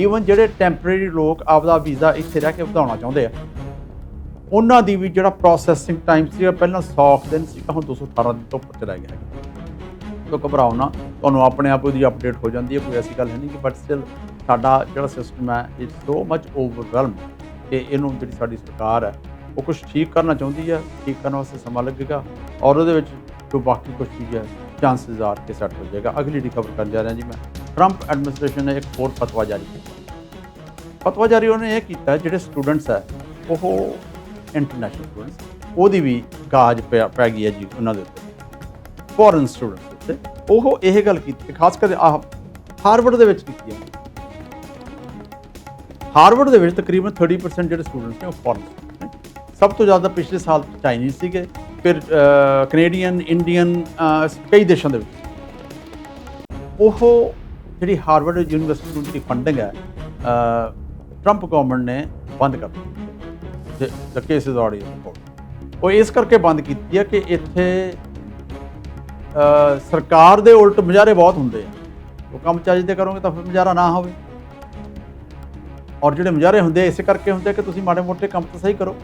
Even ਜਿਹੜੇ temporary ਲੋਕ ਆਪਦਾ ਵੀਜ਼ਾ ਇੱਥੇ ਰਹਿ ਕੇ ਵਧਾਉਣਾ ਚਾਹੁੰਦੇ ਆ, ਉਹਨਾਂ ਦੀ ਵੀ ਜਿਹੜਾ ਪ੍ਰੋਸੈਸਿੰਗ ਟਾਈਮ ਸੀਗਾ ਪਹਿਲਾਂ 100 ਦਿਨ ਸੀਗਾ ਹੁਣ 218 ਦਿਨ ਤੋਂ ਉੱਪਰ ਚਲਾ ਗਿਆ ਹੈ ਤੋ ਘਬਰਾਓ ਨਾ, ਤੁਹਾਨੂੰ ਆਪਣੇ ਆਪ ਉਹਦੀ ਅਪਡੇਟ ਹੋ ਜਾਂਦੀ ਹੈ, ਕੋਈ ਐਸੀ ਗੱਲ ਹੈ ਨਹੀਂ ਕਿ ਬਟ ਸਟਿਲ ਸਾਡਾ ਜਿਹੜਾ ਸਿਸਟਮ ਹੈ ਇਟਸ ਸੋ ਮਚ ਓਵਰਵੈਲਮ ਕਿ ਇਹਨੂੰ ਜਿਹੜੀ ਸਾਡੀ ਸਰਕਾਰ ਹੈ, ਉਹ ਕੁਝ ਠੀਕ ਕਰਨਾ ਚਾਹੁੰਦੀ ਹੈ, ਠੀਕ ਕਰਨ ਵਾਸਤੇ ਸਮਾਂ ਲੱਗੇਗਾ ਔਰ ਉਹਦੇ ਵਿੱਚ ਜੋ ਬਾਕੀ ਕੁਝ ਚੀਜ਼ ਹੈ ਚਾਂਸਸ ਆਰ ਕਿ ਸੈੱਟ ਹੋ ਜਾਏਗਾ। ਅਗਲੀ ਦੀ ਖਬਰ ਕਰਨ ਜਾ ਰਿਹਾ ਜੀ ਮੈਂ। ਟਰੰਪ ਐਡਮਿਨਿਸਟ੍ਰੇਸ਼ਨ ਨੇ ਇੱਕ ਹੋਰ ਫਤਵਾ ਜਾਰੀ ਕੀਤਾ। ਫਤਵਾ ਜਾਰੀ ਉਹਨੇ ਇਹ ਕੀਤਾ, ਜਿਹੜੇ ਸਟੂਡੈਂਟਸ ਹੈ ਉਹ ਇੰਟਰਨੈਸ਼ਨਲ ਸਟੂਡੈਂਟਸ ਉਹਦੀ ਵੀ ਗਾਜ ਪੈ ਪੈ ਗਈ ਹੈ ਜੀ ਉਹਨਾਂ ਦੇ ਉੱਤੇ। ਫੋਰਨ ਸਟੂਡੈਂਟਸ ਉੱਤੇ। ਉਹ ਇਹ ਗੱਲ ਕੀਤੀ ਖਾਸ ਕਰ ਆਹ ਹਾਰਵਰਡ ਦੇ ਵਿੱਚ ਕੀਤੀ ਹੈ। ਹਾਰਵਰਡ ਦੇ ਵਿੱਚ ਤਕਰੀਬਨ 30% ਜਿਹੜੇ ਸਟੂਡੈਂਟਸ ਨੇ ਉਹ ਫੋਰਨ ਸਭ ਤੋਂ ਜ਼ਿਆਦਾ ਪਿਛਲੇ ਸਾਲ ਚਾਈਨੀਜ਼ ਸੀਗੇ, ਫਿਰ ਕੈਨੇਡੀਅਨ ਇੰਡੀਅਨ ਕਈ ਦੇਸ਼ਾਂ ਦੇ ਵਿੱਚ। ਉਹ ਜਿਹੜੀ ਹਾਰਵਰਡ ਯੂਨੀਵਰਸਿਟੀ ਦੀ ਫੰਡਿੰਗ ਹੈ ਟਰੰਪ ਗਵਰਨਮੈਂਟ ਨੇ ਬੰਦ ਕਰ ਦਿੱਤੀ the case is already report ਉਹ ਇਸ ਕਰਕੇ ਬੰਦ ਕੀਤੀ ਹੈ ਕਿ ਇੱਥੇ ਸਰਕਾਰ ਦੇ ਉਲਟ ਮੁਜ਼ਾਹਰੇ ਬਹੁਤ ਹੁੰਦੇ ਆ। ਉਹ ਕੰਮ ਚੱਜ ਤੇ ਕਰੋਗੇ ਤਾਂ ਫਿਰ ਮੁਜ਼ਾਹਰਾ ਨਾ ਹੋਵੇ। ਔਰ ਜਿਹੜੇ ਮੁਜ਼ਾਹਰੇ ਹੁੰਦੇ ਆ, ਇਸੇ ਕਰਕੇ ਹੁੰਦੇ ਕਿ ਤੁਸੀਂ ਮਾੜੇ ਮੋਟੇ ਕੰਮ ਤਾਂ ਸਹੀ ਕਰੋ।